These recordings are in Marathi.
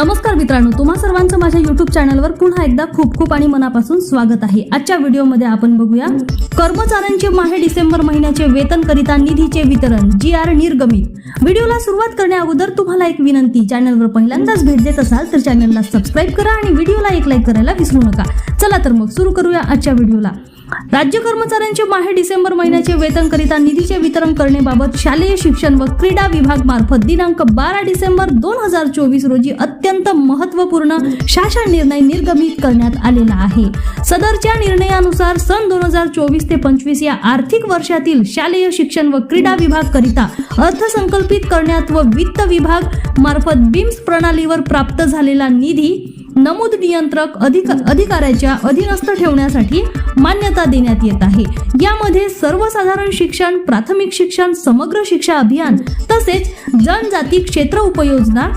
नमस्कार मित्रांनो तुम्हा सर्वांचं माझ्या युट्यूब चॅनलवर पुन्हा एकदा खूप खूप आणि मनापासून स्वागत आहे. आजच्या व्हिडिओमध्ये आपण बघूया कर्मचाऱ्यांचे माहे डिसेंबर महिन्याचे वेतन करिता निधीचे वितरण जी आर निर्गमित व्हिडिओला सुरुवात करण्या अगोदर तुम्हाला एक विनंती चॅनलवर पहिल्यांदाच भेट देत असाल तर चॅनलला सबस्क्राईब करा आणि व्हिडिओला एक लाईक करायला विसरू नका. चला तर मग सुरू करूया आजच्या व्हिडिओला. राज्य कर्मचाऱ्यांचे माहे डिसेंबर महिन्याचे वेतन करिता निधीचे वितरण करण्याबाबत शालेय शिक्षण व क्रीडा विभाग मार्फत दिनांक बारा डिसेंबर दोन हजार चोवीस रोजी अत्यंत महत्त्वपूर्ण शासन निर्णय निर्गमित करण्यात आलेला आहे. सदरच्या निर्णयानुसार सन दोन हजार चोवीस ते पंचवीस या आर्थिक वर्षातील शालेय शिक्षण व क्रीडा विभाग करिता अर्थसंकल्पित करण्यात व वित्त विभाग मार्फत बिम्स प्रणालीवर प्राप्त झालेला निधी नमूद नियंत्रक अधिक अधिकाऱ्याच्या अधीनस्थ ठेवण्यासाठी मान्यता देण्यात येत आहे. यामध्ये सर्वसाधारण शिक्षण प्राथमिक शिक्षण समग्र शिक्षा अभियान तसेच जनजाती क्षेत्र उपयोजना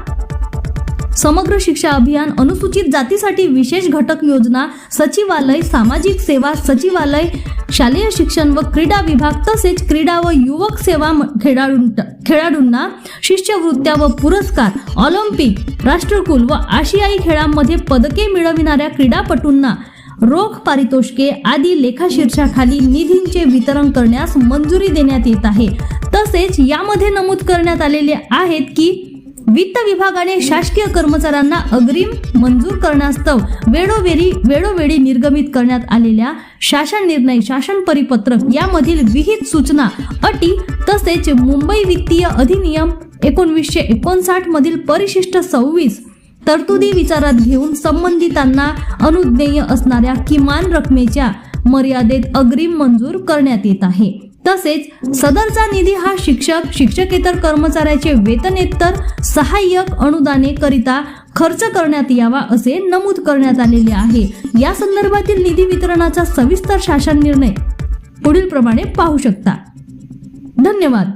समग्र शिक्षा अभियान अनुसूचित जातीसाठी विशेष घटक योजना सचिवालय सामाजिक सेवा सचिवालय शालेय शिक्षण व क्रीडा विभाग तसेच क्रीडा व युवक सेवा म- खेळाडूं खेळाडूंना शिष्यवृत्त्या व पुरस्कार ऑलिम्पिक राष्ट्रकुल व आशियाई खेळांमध्ये पदके मिळविणाऱ्या क्रीडापटूंना रोख पारितोषिके आदी लेखाशीर्षाखाली निधींचे वितरण करण्यास मंजुरी देण्यात येत आहे. तसेच यामध्ये नमूद करण्यात आलेले आहेत की वित्त विभागाने शासकीय कर्मचाऱ्यांना अग्रिम मंजूर करण्यास्तव वेळोवेळी वेळोवेळी निर्गमित करण्यात आलेल्या शासन निर्णय शासन परिपत्रक यामधील विहित सूचना अटी तसेच मुंबई वित्तीय अधिनियम एकोणवीसशे एकोणसाठ मधील परिशिष्ट सव्वीस तरतुदी विचारात घेऊन संबंधितांना अनुज्ञेय असणाऱ्या किमान रकमेच्या मर्यादेत अग्रिम मंजूर करण्यात येत आहे. तसेच सदरचा निधी हा शिक्षक शिक्षकेतर कर्मचाऱ्याचे वेतनेतर सहाय्यक अनुदाने करिता खर्च करण्यात यावा असे नमूद करण्यात आलेले आहे. या संदर्भातील निधी वितरणाचा सविस्तर शासन निर्णय पुढील प्रमाणे पाहू शकता. धन्यवाद.